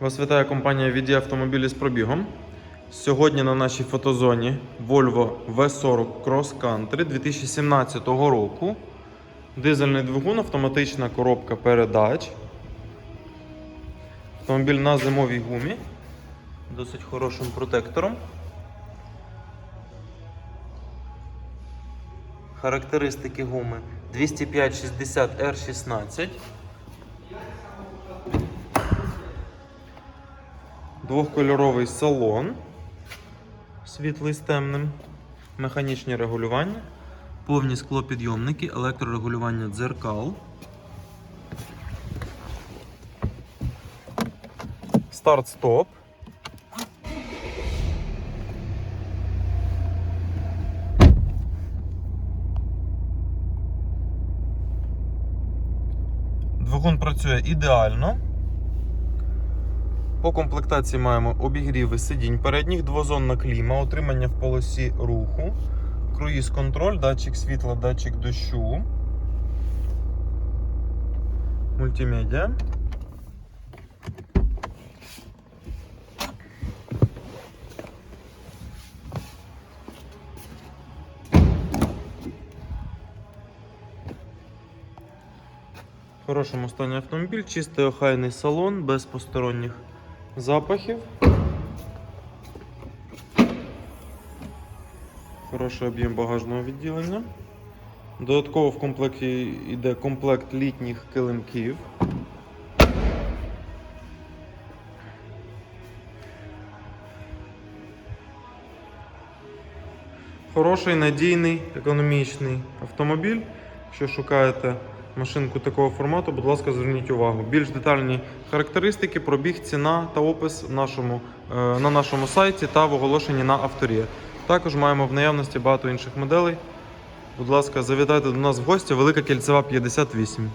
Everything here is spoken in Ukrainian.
Вас вітає компанія VD автомобілі з пробігом. Сьогодні на нашій фотозоні Volvo V40 Cross Country 2017 року. Дизельний двигун, автоматична коробка передач. Автомобіль на зимовій гумі. Досить хорошим протектором. Характеристики гуми 205-60 R16. Двохкольоровий салон, світлий з темним, механічні регулювання, повні склопідйомники, електрорегулювання дзеркал. Старт-стоп. Двигун працює ідеально. По комплектації маємо обігріви сидінь передніх, двозонна кліма, отримання в полосі руху, круїз контроль, датчик світла, датчик дощу, мультимедіа. В хорошому стані автомобіль, чистий охайний салон, без посторонніх запахів. Хороший об'єм багажного відділення. Додатково в комплекті йде комплект літніх килимків. Хороший, надійний, економічний автомобіль. Якщо шукаєте машинку такого формату, будь ласка, зверніть увагу. Більш детальні характеристики, пробіг, ціна та опис в нашому, е, на нашому сайті та в оголошенні на авторі. Також маємо в наявності багато інших моделей. Будь ласка, завітайте до нас в гості, Велика Кільцева 58.